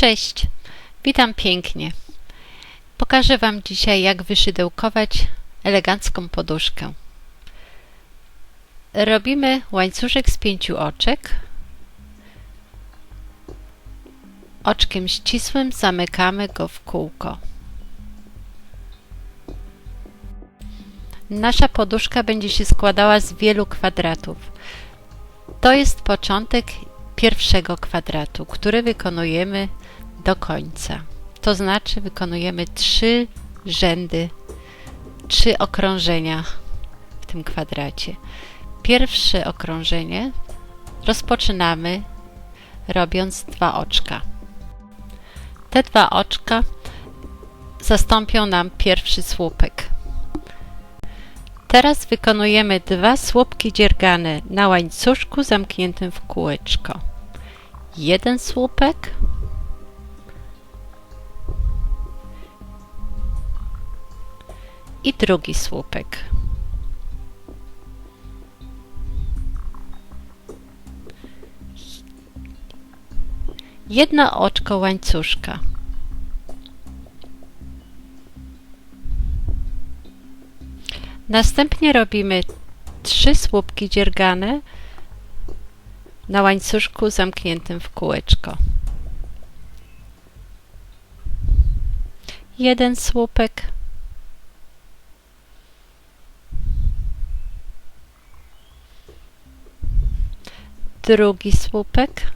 Cześć, witam pięknie. Pokażę Wam dzisiaj, jak wyszydełkować elegancką poduszkę. Robimy łańcuszek z pięciu oczek. Oczkiem ścisłym zamykamy go w kółko. Nasza poduszka będzie się składała z wielu kwadratów. To jest początek pierwszego kwadratu, który wykonujemy do końca. To znaczy wykonujemy trzy rzędy, trzy okrążenia w tym kwadracie. Pierwsze okrążenie rozpoczynamy robiąc dwa oczka. Te dwa oczka zastąpią nam pierwszy słupek. Teraz wykonujemy dwa słupki dziergane na łańcuszku zamkniętym w kółeczko. Jeden słupek i drugi słupek. Jedno oczko łańcuszka. Następnie robimy trzy słupki dziergane na łańcuszku zamkniętym w kółeczko. Jeden słupek drugi słupek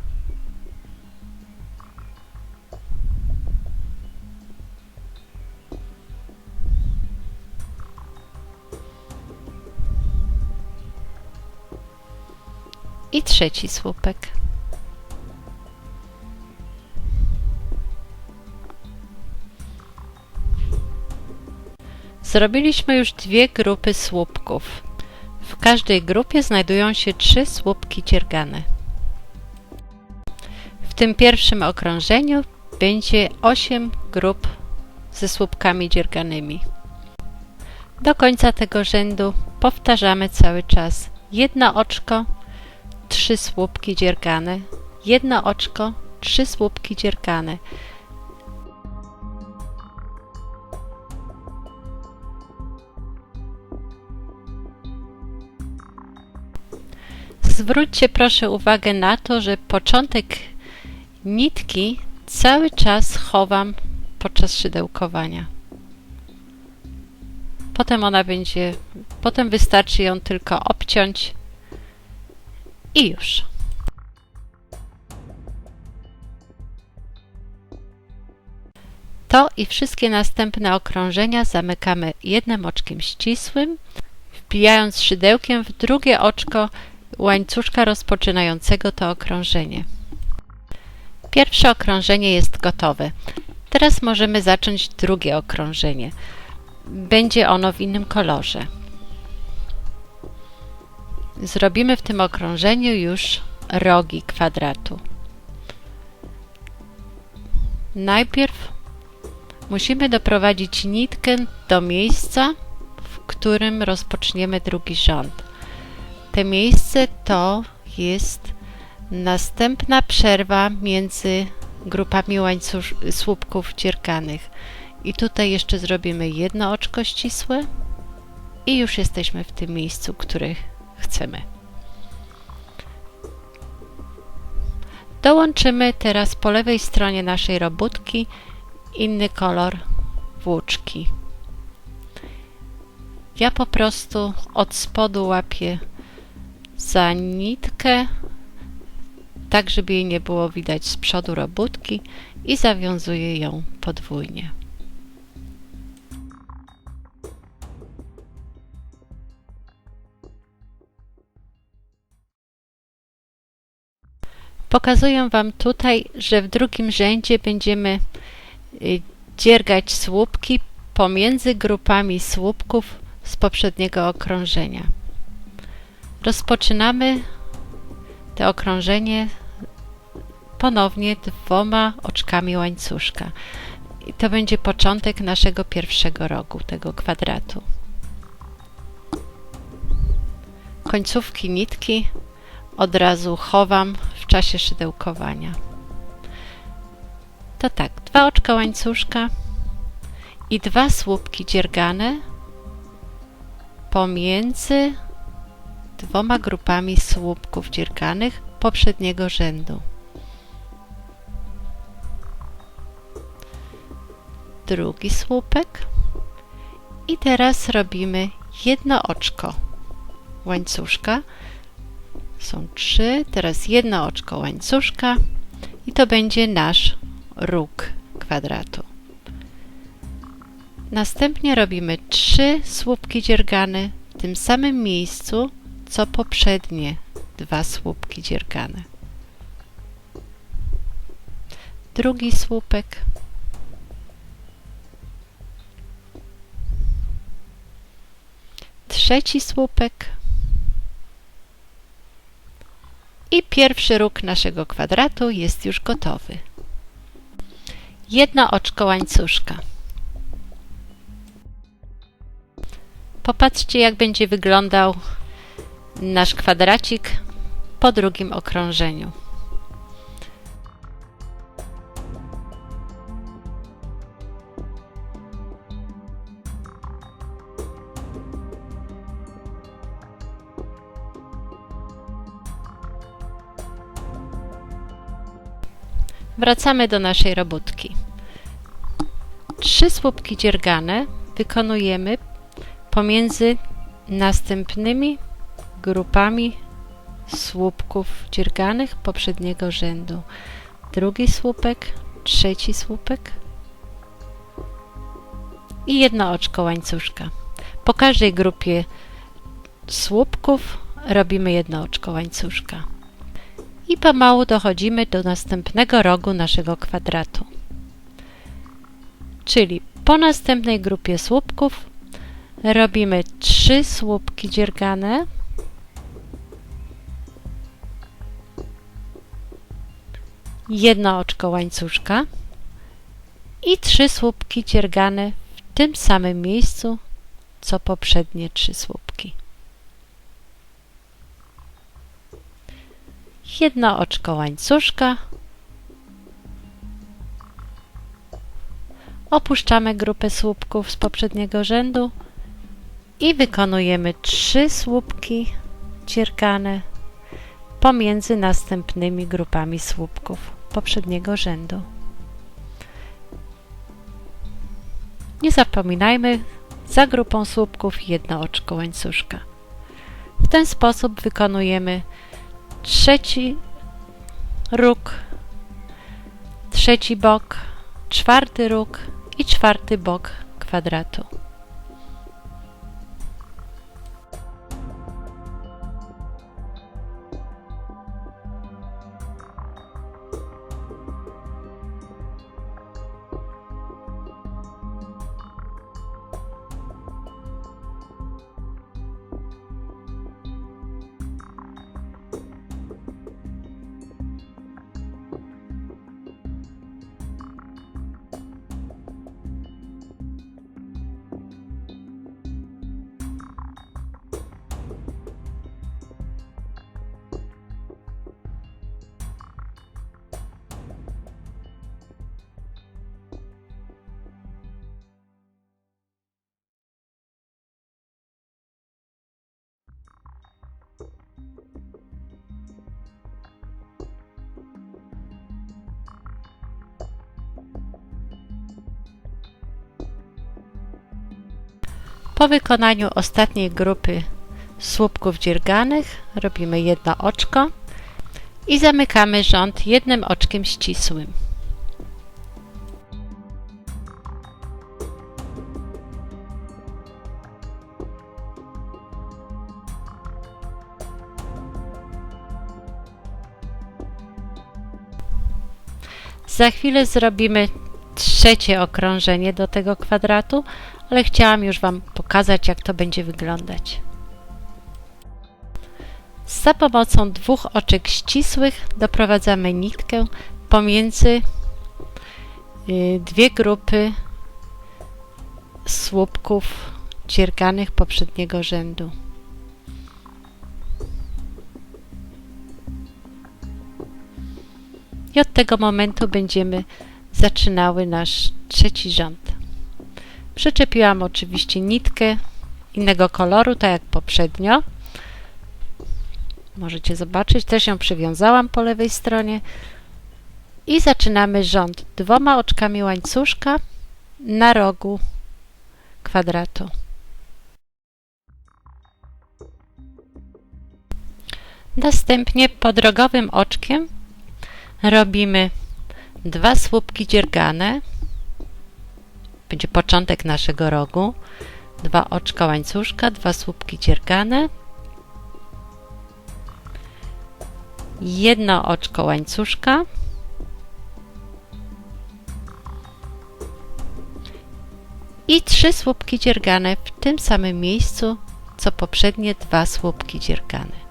i trzeci słupek. Zrobiliśmy już dwie grupy słupków. W każdej grupie znajdują się trzy słupki dziergane. W tym pierwszym okrążeniu będzie 8 grup ze słupkami dzierganymi. Do końca tego rzędu powtarzamy cały czas jedno oczko, trzy słupki dziergane, jedno oczko, trzy słupki dziergane. Zwróćcie proszę uwagę na to, że początek nitki cały czas chowam podczas szydełkowania. Potem ona będzie, potem wystarczy ją tylko obciąć i już. To i wszystkie następne okrążenia zamykamy jednym oczkiem ścisłym, wbijając szydełkiem w drugie oczko łańcuszka rozpoczynającego to okrążenie. Pierwsze okrążenie jest gotowe. Teraz możemy zacząć drugie okrążenie. Będzie ono w innym kolorze. Zrobimy w tym okrążeniu już rogi kwadratu. Najpierw musimy doprowadzić nitkę do miejsca, w którym rozpoczniemy drugi rząd. Te miejsce to jest następna przerwa między grupami słupków dzierganych. I tutaj jeszcze zrobimy jedno oczko ścisłe i już jesteśmy w tym miejscu, które chcemy. Dołączymy teraz po lewej stronie naszej robótki inny kolor włóczki. Ja po prostu od spodu łapię za nitkę, tak żeby jej nie było widać z przodu robótki i zawiązuję ją podwójnie. Pokazuję Wam tutaj, że w drugim rzędzie będziemy y, dziergać słupki pomiędzy grupami słupków z poprzedniego okrążenia. Rozpoczynamy to okrążenie ponownie dwoma oczkami łańcuszka. I to będzie początek naszego pierwszego rogu, tego kwadratu. Końcówki nitki od razu chowam w czasie szydełkowania. to tak, dwa oczka łańcuszka i dwa słupki dziergane pomiędzy dwoma grupami słupków dzierganych poprzedniego rzędu. Drugi słupek i teraz robimy jedno oczko łańcuszka. Są trzy, teraz jedno oczko łańcuszka i to będzie nasz róg kwadratu. Następnie robimy trzy słupki dziergane w tym samym miejscu, co poprzednie dwa słupki dziergane. Drugi słupek. Trzeci słupek. I pierwszy róg naszego kwadratu jest już gotowy. Jedno oczko łańcuszka. Popatrzcie, jak będzie wyglądał nasz kwadracik po drugim okrążeniu. Wracamy do naszej robótki. Trzy słupki dziergane wykonujemy pomiędzy następnymi grupami słupków dzierganych poprzedniego rzędu. Drugi słupek, trzeci słupek i jedno oczko łańcuszka. Po każdej grupie słupków robimy jedno oczko łańcuszka. I pomału dochodzimy do następnego rogu naszego kwadratu. Czyli po następnej grupie słupków robimy trzy słupki dziergane jedno oczko łańcuszka i trzy słupki dziergane w tym samym miejscu, co poprzednie trzy słupki. Jedno oczko łańcuszka. Opuszczamy grupę słupków z poprzedniego rzędu i wykonujemy trzy słupki dziergane pomiędzy następnymi grupami słupków poprzedniego rzędu. Nie zapominajmy za grupą słupków jedno oczko łańcuszka. W ten sposób wykonujemy trzeci róg, trzeci bok, czwarty róg i czwarty bok kwadratu. Po wykonaniu ostatniej grupy słupków dzierganych robimy jedno oczko i zamykamy rząd jednym oczkiem ścisłym. Za chwilę zrobimy trzecie okrążenie do tego kwadratu, ale chciałam już Wam pokazać, jak to będzie wyglądać. Za pomocą dwóch oczek ścisłych doprowadzamy nitkę pomiędzy y, dwie grupy słupków dzierganych poprzedniego rzędu. I od tego momentu będziemy zaczynały nasz trzeci rząd. Przyczepiłam oczywiście nitkę innego koloru, tak jak poprzednio. Możecie zobaczyć, też ją przywiązałam po lewej stronie. I zaczynamy rząd dwoma oczkami łańcuszka na rogu kwadratu. Następnie podrogowym oczkiem robimy dwa słupki dziergane. Będzie początek naszego rogu. Dwa oczka łańcuszka, dwa słupki dziergane. Jedno oczko łańcuszka. I trzy słupki dziergane w tym samym miejscu, co poprzednie dwa słupki dziergane.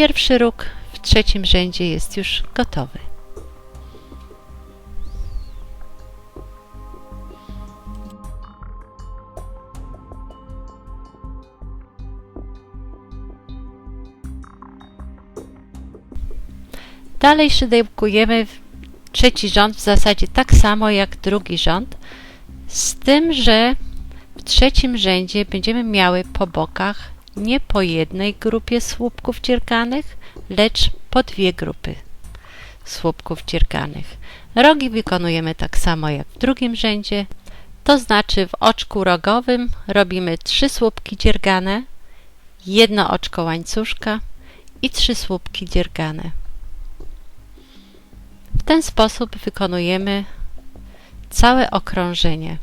Pierwszy róg w trzecim rzędzie jest już gotowy. Dalej szydełkujemy trzeci rząd w zasadzie tak samo jak drugi rząd, z tym, że w trzecim rzędzie będziemy miały po bokach nie po jednej grupie słupków dzierganych, lecz po dwie grupy słupków dzierganych. Rogi wykonujemy tak samo jak w drugim rzędzie, to znaczy w oczku rogowym robimy trzy słupki dziergane, jedno oczko łańcuszka i trzy słupki dziergane. W ten sposób wykonujemy całe okrążenie.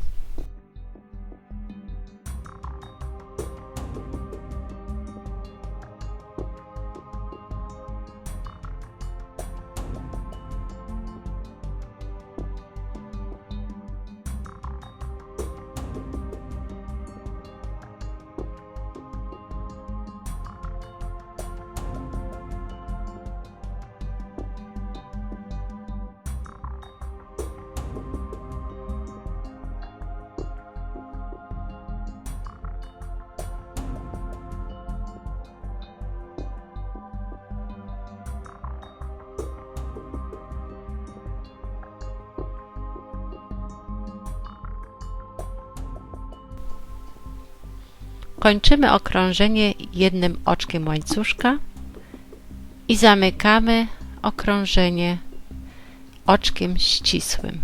Kończymy okrążenie jednym oczkiem łańcuszka i zamykamy okrążenie oczkiem ścisłym.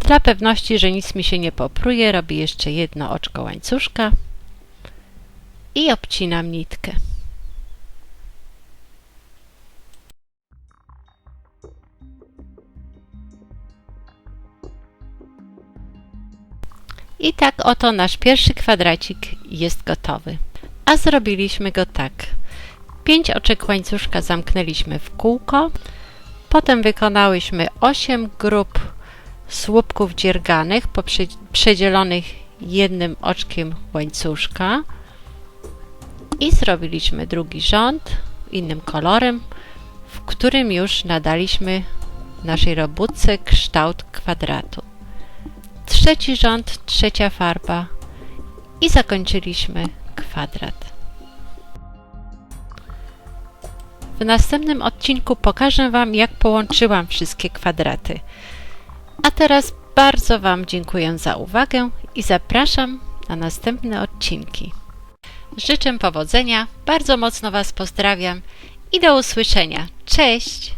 Dla pewności, że nic mi się nie popruje, robię jeszcze jedno oczko łańcuszka i obcinam nitkę. I tak oto nasz pierwszy kwadracik jest gotowy. A zrobiliśmy go tak. 5 oczek łańcuszka zamknęliśmy w kółko, potem wykonałyśmy 8 grup słupków dzierganych przedzielonych jednym oczkiem łańcuszka i zrobiliśmy drugi rząd innym kolorem, w którym już nadaliśmy naszej robótce kształt kwadratu trzeci rząd, trzecia farba i zakończyliśmy kwadrat. W następnym odcinku pokażę Wam, jak połączyłam wszystkie kwadraty. A teraz bardzo Wam dziękuję za uwagę i zapraszam na następne odcinki. Życzę powodzenia, bardzo mocno Was pozdrawiam i do usłyszenia. Cześć!